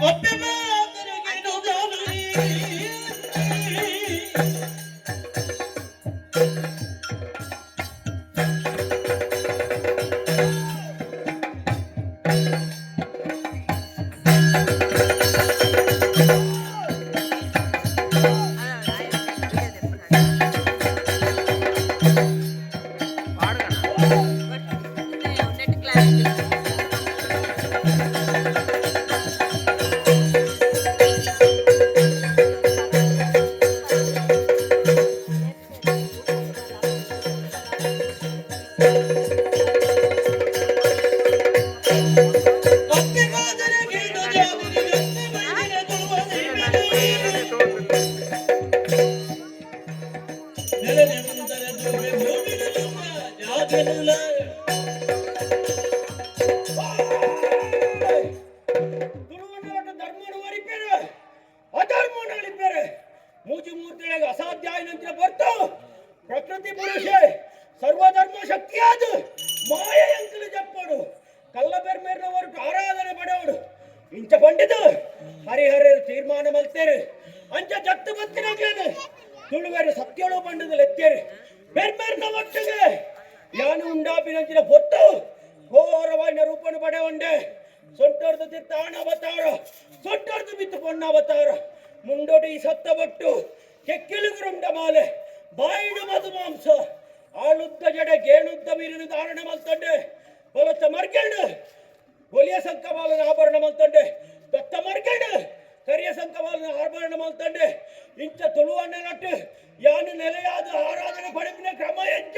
ஒட்டு ಮೂಜಿ ಮೂರ್ತಿಗಳಿಗೆ ಅಸಾಧ್ಯ ಆಯ್ನಂತಿನ ಬರ್ತು ಪ್ರಕೃತಿ ಪುರುಷೆ ಸರ್ವಧರ್ಮ ಶಕ್ತಿಯಾದ ಮಾಯ ಅಂಕಲು ಜಪ್ಪೋಡು ಕಲ್ಲ ಬೆರ್ಮೇರ್ನ ಹೊರಟು ಆರಾಧನೆ ಪಡೆವಡು ಇಂಚ ಪಂಡಿತು ಹರಿಹರರು ತೀರ್ಮಾನ ಮಲ್ತೇರು ಅಂಚ ಜತ್ತು ಬತ್ತಿನಾಗ್ಲೇನು ತುಳುವೆರು ಸತ್ಯಳು ಪಂಡದಲ್ಲಿ ಎತ್ತೇರು ಬೆರ್ಮೇರ್ನ ಒಟ್ಟಿಗೆ ಯಾನು ಉಂಡಾಪಿನಂಚಿನ ಪೊಟ್ಟು? ಘೋರವಾಯಿನ ಪಡೆ ಪಡೆವಂಡೆ ಸೊಂಟರ್ದು ತಿತ್ತ ಅವತಾರ ಸೊಂಟರ್ದು ಬಿತ್ತು ಪೊಣ್ಣ ಅವತಾರ ಮುಂಡೋಟಿ ಸತ್ತ ಬಟ್ಟು ಕೆಕ್ಕಿಲುಗುರುಂಡ ಮಾಲೆ. ಬಾಯಿಡು ಮಧು ಮಾಂಸ. ಆಳುದ್ದ ಜಡೆ, ಗೇಣುದ್ದ ಮೀರಿನ ಧಾರಣ ಮಲ್ತಂಡೆ. ಬಲತ್ತ ಮರ್ಗಂಡು ಒಲಿಯ ಸಂಕಮಾಲದ ಆಭರಣ ಮಲ್ತಂಡೆ. ದತ್ತ ಮರ್ಗಂಡು ಕರಿಯ ಸಂಕಮಾಲನ ಆಭರಣ ಮಾಡ್ತಂಡೆ. ಇಂಥ ತುಳುವನ್ನ ನಟ್ಟು ಯಾನು ನೆಲೆಯಾದ ಆರಾಧನೆ ಪಡೆದಿನ ಕ್ರಮ ಹೆಚ್ಚ